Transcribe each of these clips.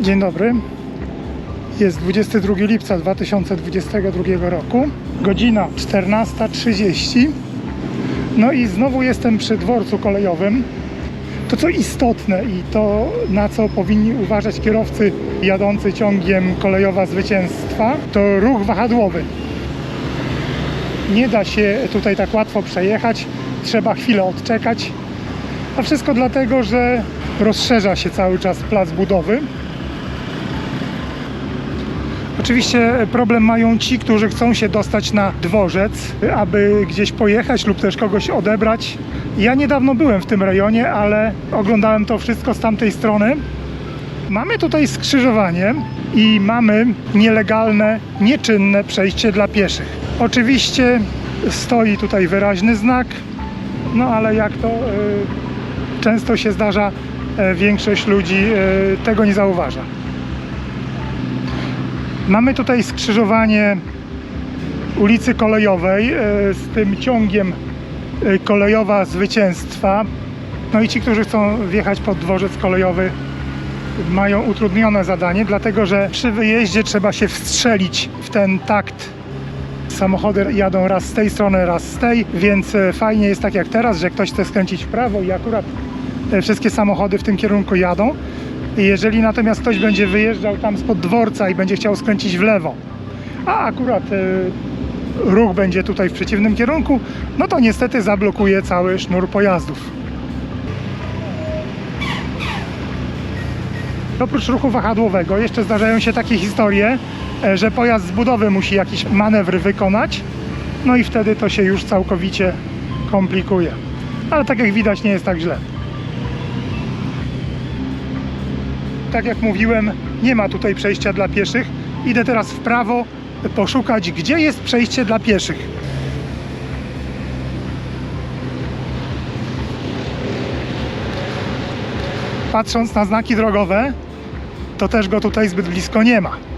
Dzień dobry. Jest 22 lipca 2022 roku, godzina 14.30. No i znowu jestem przy dworcu kolejowym. To co istotne i to na co powinni uważać kierowcy jadący ciągiem kolejowa zwycięstwa, to ruch wahadłowy. Nie da się tutaj tak łatwo przejechać, trzeba chwilę odczekać. A wszystko dlatego, że rozszerza się cały czas plac budowy. Oczywiście problem mają ci, którzy chcą się dostać na dworzec, aby gdzieś pojechać lub też kogoś odebrać. Ja niedawno byłem w tym rejonie, ale oglądałem to wszystko z tamtej strony. Mamy tutaj skrzyżowanie i mamy nielegalne, nieczynne przejście dla pieszych. Oczywiście stoi tutaj wyraźny znak, no ale jak to y, często się zdarza, y, większość ludzi y, tego nie zauważa. Mamy tutaj skrzyżowanie ulicy Kolejowej e, z tym ciągiem e, kolejowa zwycięstwa. No i ci, którzy chcą wjechać pod dworzec kolejowy mają utrudnione zadanie, dlatego że przy wyjeździe trzeba się wstrzelić w ten takt. Samochody jadą raz z tej strony, raz z tej, więc e, fajnie jest tak jak teraz, że ktoś chce skręcić w prawo i akurat wszystkie samochody w tym kierunku jadą. Jeżeli natomiast ktoś będzie wyjeżdżał tam spod dworca i będzie chciał skręcić w lewo, a akurat e, ruch będzie tutaj w przeciwnym kierunku, no to niestety zablokuje cały sznur pojazdów. Oprócz ruchu wahadłowego jeszcze zdarzają się takie historie, e, że pojazd z budowy musi jakiś manewr wykonać, no i wtedy to się już całkowicie komplikuje. Ale tak jak widać nie jest tak źle. Tak jak mówiłem, nie ma tutaj przejścia dla pieszych. Idę teraz w prawo poszukać, gdzie jest przejście dla pieszych. Patrząc na znaki drogowe, to też go tutaj zbyt blisko nie ma.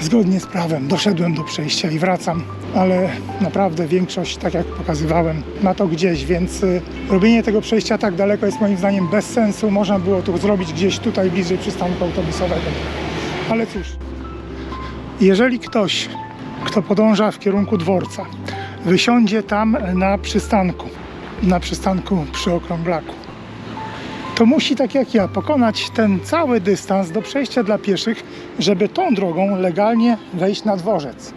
Zgodnie z prawem doszedłem do przejścia i wracam, ale naprawdę większość, tak jak pokazywałem, ma to gdzieś, więc y, robienie tego przejścia tak daleko jest moim zdaniem bez sensu. Można było to zrobić gdzieś tutaj bliżej przystanku autobusowego. Ale cóż, jeżeli ktoś, kto podąża w kierunku dworca, wysiądzie tam na przystanku, na przystanku przy okrąglaku, to musi, tak jak ja, pokonać ten cały dystans do przejścia dla pieszych, żeby tą drogą legalnie wejść na dworzec.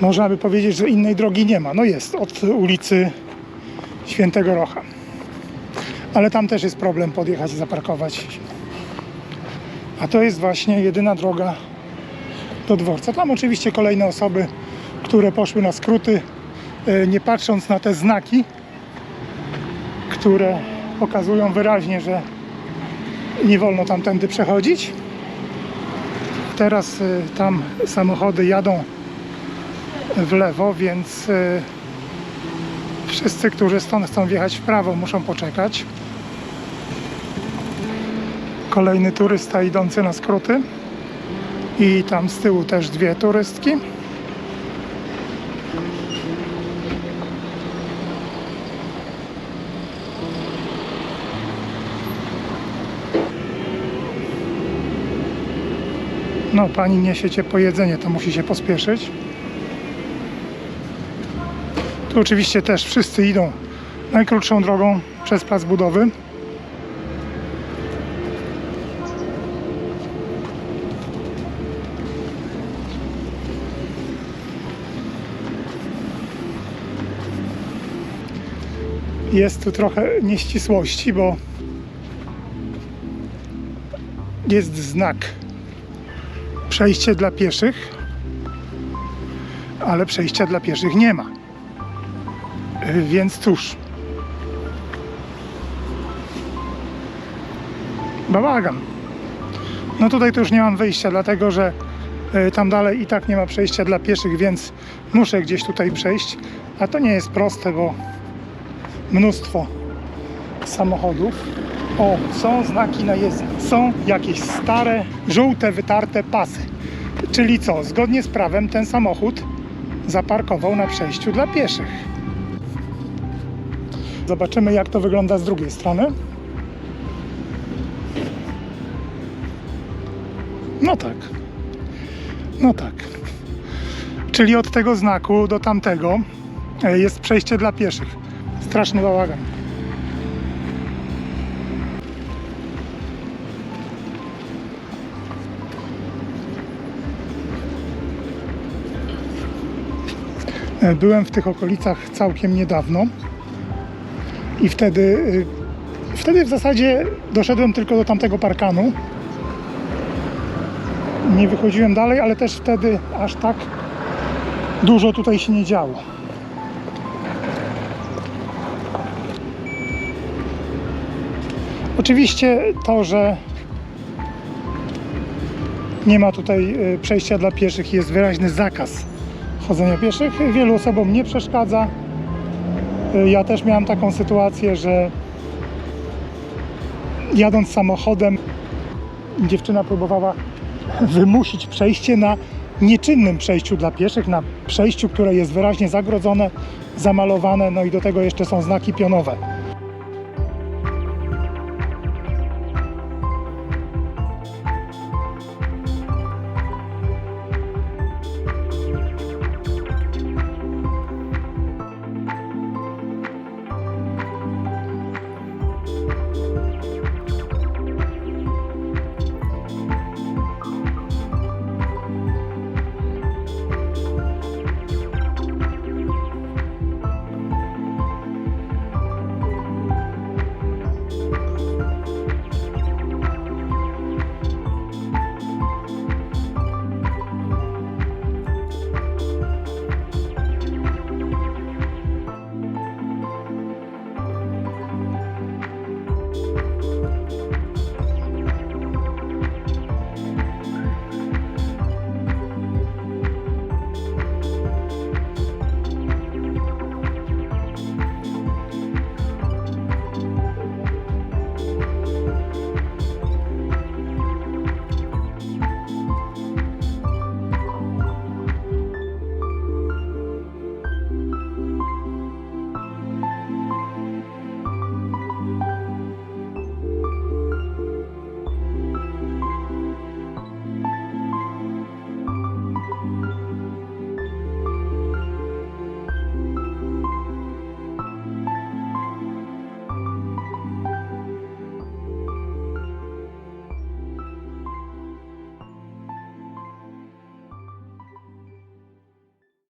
Można by powiedzieć, że innej drogi nie ma. No jest, od ulicy Świętego Rocha. Ale tam też jest problem podjechać i zaparkować. A to jest właśnie jedyna droga do dworca. Tam oczywiście kolejne osoby, które poszły na skróty, e, nie patrząc na te znaki, które pokazują wyraźnie, że nie wolno tamtędy przechodzić. Teraz y, tam samochody jadą w lewo, więc y, wszyscy, którzy stąd chcą wjechać w prawo, muszą poczekać. Kolejny turysta idący na skróty. I tam z tyłu też dwie turystki. No, pani niesie ciepłe jedzenie, to musi się pospieszyć. Tu oczywiście też wszyscy idą najkrótszą drogą przez plac budowy. Jest tu trochę nieścisłości, bo jest znak przejście dla pieszych, ale przejścia dla pieszych nie ma. Y, Więc cóż. Bałagan. No tutaj to już nie mam wyjścia, dlatego że y, tam dalej i tak nie ma przejścia dla pieszych, więc muszę gdzieś tutaj przejść. A to nie jest proste, bo mnóstwo samochodów. O, są znaki na jezdni. Są jakieś stare, żółte, wytarte pasy. Czyli co? Zgodnie z prawem ten samochód zaparkował na przejściu dla pieszych. Zobaczymy, jak to wygląda z drugiej strony. No tak. No tak. Czyli od tego znaku do tamtego e, jest przejście dla pieszych. Straszny bałagan. Byłem w tych okolicach całkiem niedawno i wtedy, y, wtedy w zasadzie doszedłem tylko do tamtego parkanu. Nie wychodziłem dalej, ale też wtedy aż tak dużo tutaj się nie działo. Oczywiście to, że nie ma tutaj y, przejścia dla pieszych, jest wyraźny zakaz chodzenia pieszych. Wielu osobom nie przeszkadza. Y, Ja też miałem taką sytuację, że jadąc samochodem, dziewczyna próbowała wymusić przejście na nieczynnym przejściu dla pieszych, na przejściu, które jest wyraźnie zagrodzone, zamalowane, no i do tego jeszcze są znaki pionowe.